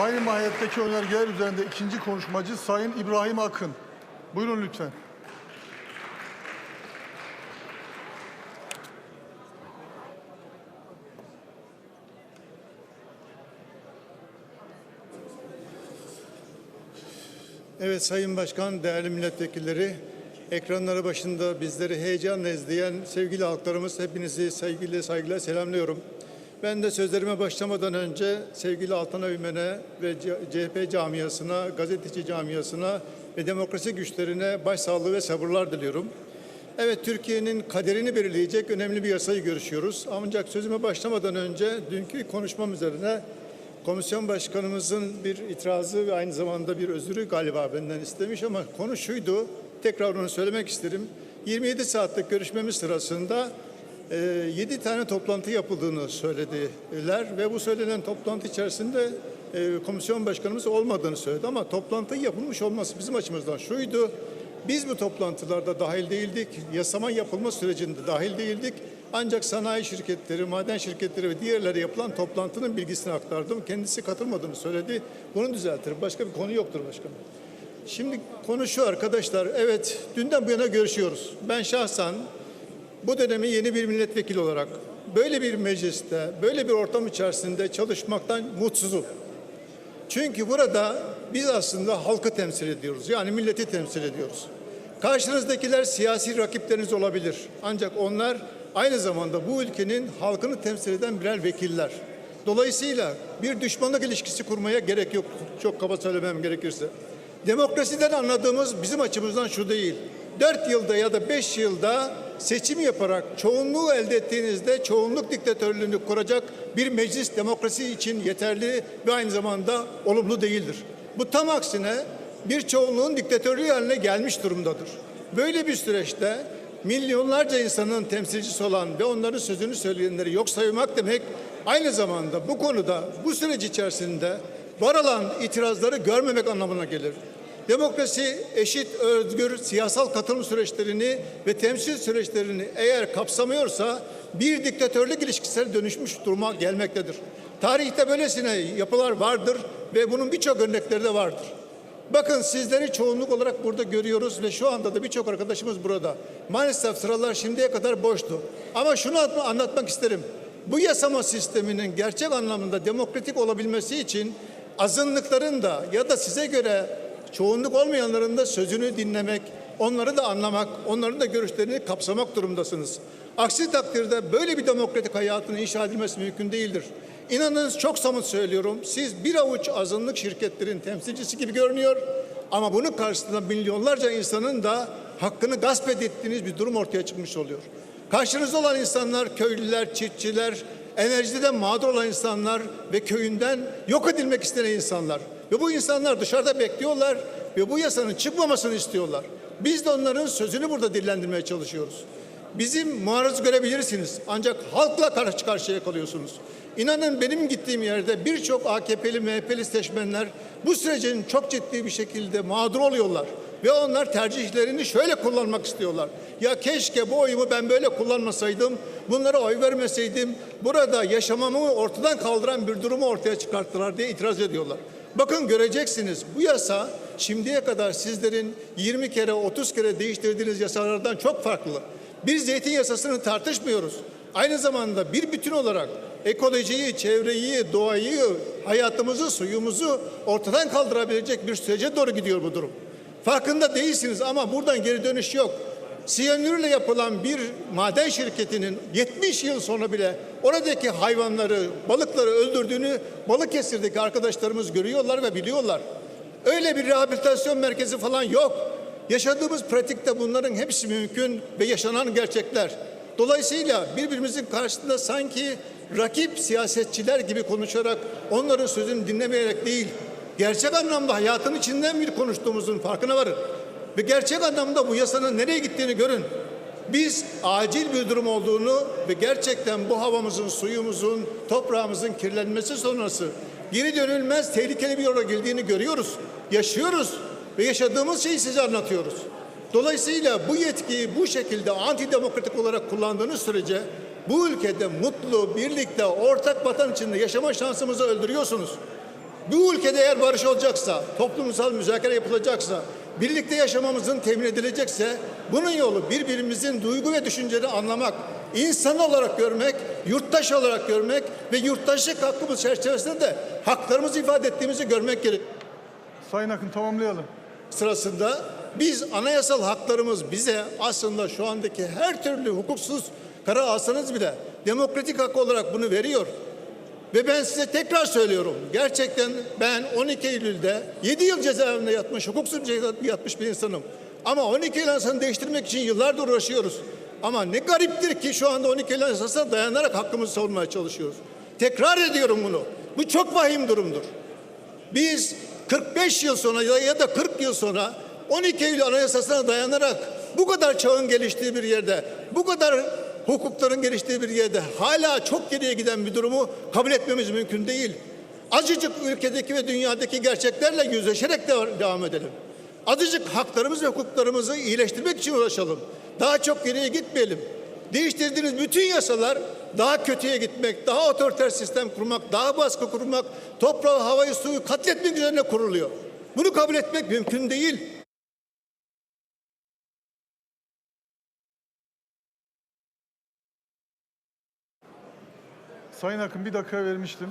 Aynı mahiyetteki önergeler üzerinde ikinci konuşmacı Sayın İbrahim Akın. Buyurun lütfen. Evet Sayın Başkan, değerli milletvekilleri, ekranları başında bizleri heyecanla izleyen sevgili halklarımız hepinizi sevgiyle saygıyla selamlıyorum. Ben de sözlerime başlamadan önce sevgili Altan Öymen'e ve CHP camiasına, gazeteci camiasına ve demokrasi güçlerine başsağlığı ve sabırlar diliyorum. Evet Türkiye'nin kaderini belirleyecek önemli bir yasayı görüşüyoruz. Ancak sözüme başlamadan önce dünkü konuşmam üzerine komisyon başkanımızın bir itirazı ve aynı zamanda bir özürü galiba benden istemiş ama konu şuydu. Tekrar onu söylemek isterim. 27 saatlik görüşmemiz sırasında 7 tane toplantı yapıldığını söylediler ve bu söylenen toplantı içerisinde e, komisyon başkanımız olmadığını söyledi ama toplantı yapılmış olması bizim açımızdan şuydu. Biz bu toplantılarda dahil değildik. Yasama yapılma sürecinde dahil değildik. Ancak sanayi şirketleri, maden şirketleri ve diğerleri yapılan toplantının bilgisini aktardım. Kendisi katılmadığını söyledi. Bunu düzeltirim. Başka bir konu yoktur başkanım. Şimdi konu şu arkadaşlar. Evet, dünden bu yana görüşüyoruz. Ben şahsen bu dönemi yeni bir milletvekili olarak böyle bir mecliste, böyle bir ortam içerisinde çalışmaktan mutsuzum. Çünkü burada biz aslında halkı temsil ediyoruz. Yani milleti temsil ediyoruz. Karşınızdakiler siyasi rakipleriniz olabilir. Ancak onlar aynı zamanda bu ülkenin halkını temsil eden birer vekiller. Dolayısıyla bir düşmanlık ilişkisi kurmaya gerek yok. Çok kaba söylemem gerekirse. Demokrasiden anladığımız bizim açımızdan şu değil. Dört yılda ya da beş yılda seçim yaparak çoğunluğu elde ettiğinizde çoğunluk diktatörlüğünü kuracak bir meclis demokrasi için yeterli ve aynı zamanda olumlu değildir. Bu tam aksine bir çoğunluğun diktatörlüğü haline gelmiş durumdadır. Böyle bir süreçte milyonlarca insanın temsilcisi olan ve onların sözünü söyleyenleri yok saymak demek aynı zamanda bu konuda bu süreç içerisinde var olan itirazları görmemek anlamına gelir. Demokrasi eşit, özgür, siyasal katılım süreçlerini ve temsil süreçlerini eğer kapsamıyorsa bir diktatörlük ilişkisine dönüşmüş duruma gelmektedir. Tarihte böylesine yapılar vardır ve bunun birçok örnekleri de vardır. Bakın sizleri çoğunluk olarak burada görüyoruz ve şu anda da birçok arkadaşımız burada. Maalesef sıralar şimdiye kadar boştu. Ama şunu anlatma- anlatmak isterim. Bu yasama sisteminin gerçek anlamda demokratik olabilmesi için azınlıkların da ya da size göre çoğunluk olmayanların da sözünü dinlemek, onları da anlamak, onların da görüşlerini kapsamak durumdasınız. Aksi takdirde böyle bir demokratik hayatın inşa edilmesi mümkün değildir. İnanınız çok samut söylüyorum. Siz bir avuç azınlık şirketlerin temsilcisi gibi görünüyor ama bunun karşısında milyonlarca insanın da hakkını gasp ettiğiniz bir durum ortaya çıkmış oluyor. Karşınızda olan insanlar köylüler, çiftçiler, enerjiden mağdur olan insanlar ve köyünden yok edilmek istenen insanlar. Ve bu insanlar dışarıda bekliyorlar ve bu yasanın çıkmamasını istiyorlar. Biz de onların sözünü burada dillendirmeye çalışıyoruz. Bizim muarız görebilirsiniz ancak halkla karşı karşıya kalıyorsunuz. İnanın benim gittiğim yerde birçok AKP'li, MHP'li seçmenler bu sürecin çok ciddi bir şekilde mağdur oluyorlar. Ve onlar tercihlerini şöyle kullanmak istiyorlar. Ya keşke bu oyumu ben böyle kullanmasaydım, bunlara oy vermeseydim, burada yaşamamı ortadan kaldıran bir durumu ortaya çıkarttılar diye itiraz ediyorlar. Bakın göreceksiniz bu yasa şimdiye kadar sizlerin 20 kere 30 kere değiştirdiğiniz yasalardan çok farklı. Bir zeytin yasasını tartışmıyoruz. Aynı zamanda bir bütün olarak ekolojiyi, çevreyi, doğayı, hayatımızı, suyumuzu ortadan kaldırabilecek bir sürece doğru gidiyor bu durum. Farkında değilsiniz ama buradan geri dönüş yok. Siyanürle yapılan bir maden şirketinin 70 yıl sonra bile oradaki hayvanları, balıkları öldürdüğünü Balıkesir'deki arkadaşlarımız görüyorlar ve biliyorlar. Öyle bir rehabilitasyon merkezi falan yok. Yaşadığımız pratikte bunların hepsi mümkün ve yaşanan gerçekler. Dolayısıyla birbirimizin karşısında sanki rakip siyasetçiler gibi konuşarak onların sözünü dinlemeyerek değil, gerçek anlamda hayatın içinden bir konuştuğumuzun farkına varın. Ve gerçek anlamda bu yasanın nereye gittiğini görün. Biz acil bir durum olduğunu ve gerçekten bu havamızın, suyumuzun, toprağımızın kirlenmesi sonrası geri dönülmez tehlikeli bir yola girdiğini görüyoruz, yaşıyoruz ve yaşadığımız şeyi size anlatıyoruz. Dolayısıyla bu yetkiyi bu şekilde antidemokratik olarak kullandığınız sürece bu ülkede mutlu, birlikte, ortak vatan içinde yaşama şansımızı öldürüyorsunuz. Bu ülkede eğer barış olacaksa, toplumsal müzakere yapılacaksa, birlikte yaşamamızın temin edilecekse bunun yolu birbirimizin duygu ve düşünceleri anlamak, insan olarak görmek, yurttaş olarak görmek ve yurttaşlık hakkımız çerçevesinde de haklarımızı ifade ettiğimizi görmek gerek Sayın Akın tamamlayalım. sırasında biz anayasal haklarımız bize aslında şu andaki her türlü hukuksuz karar alsanız bile demokratik hak olarak bunu veriyor. Ve ben size tekrar söylüyorum. Gerçekten ben 12 Eylül'de 7 yıl cezaevinde yatmış, hukuksuz yatmış bir insanım. Ama 12 Eylül Anayasası'nı değiştirmek için yıllardır uğraşıyoruz. Ama ne gariptir ki şu anda 12 Eylül Anayasası'na dayanarak hakkımızı savunmaya çalışıyoruz. Tekrar ediyorum bunu. Bu çok vahim durumdur. Biz 45 yıl sonra ya da 40 yıl sonra 12 Eylül Anayasası'na dayanarak bu kadar çağın geliştiği bir yerde, bu kadar hukukların geliştiği bir yerde hala çok geriye giden bir durumu kabul etmemiz mümkün değil. Azıcık ülkedeki ve dünyadaki gerçeklerle yüzleşerek de devam edelim. Azıcık haklarımız ve hukuklarımızı iyileştirmek için uğraşalım. Daha çok geriye gitmeyelim. Değiştirdiğiniz bütün yasalar daha kötüye gitmek, daha otoriter sistem kurmak, daha baskı kurmak, toprağı, havayı, suyu katletmek üzerine kuruluyor. Bunu kabul etmek mümkün değil. Sayın Akın bir dakika vermiştim.